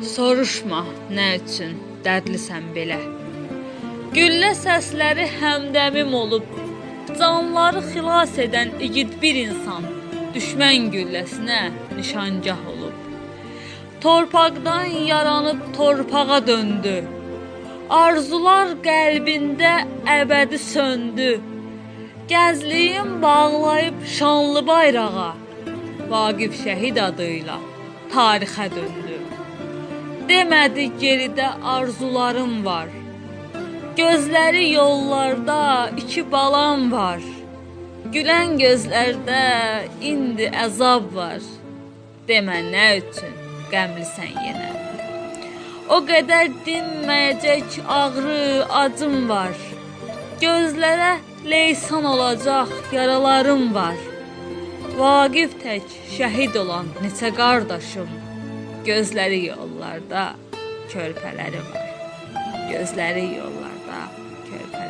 Soruşma, nə üçün dərdlisən belə? Güllə səsləri həmdəmim olub. Canları xilas edən igid bir insan düşmən gülləsinə nişangah olub. Torpaqdan yaranıb torpağa döndü. Arzular qəlbində əbədi söndü. Gəzliyim bağlayıb şanlı bayrağa. Vaqif şəhid adıyla tarixə döndü. Demədi geridə arzularım var. Gözləri yollarda iki balam var. Gülən gözlərdə indi əzab var. Demə nə üçün qəmlisən yenə? O qədər dinməyəcək ağrı, acım var. Gözlərə leysan olacaq yaralarım var. Vaqif tək şəhid olan neçə qardaşım gözləri yollarda körpələri var. Gözləri yollarda körpələri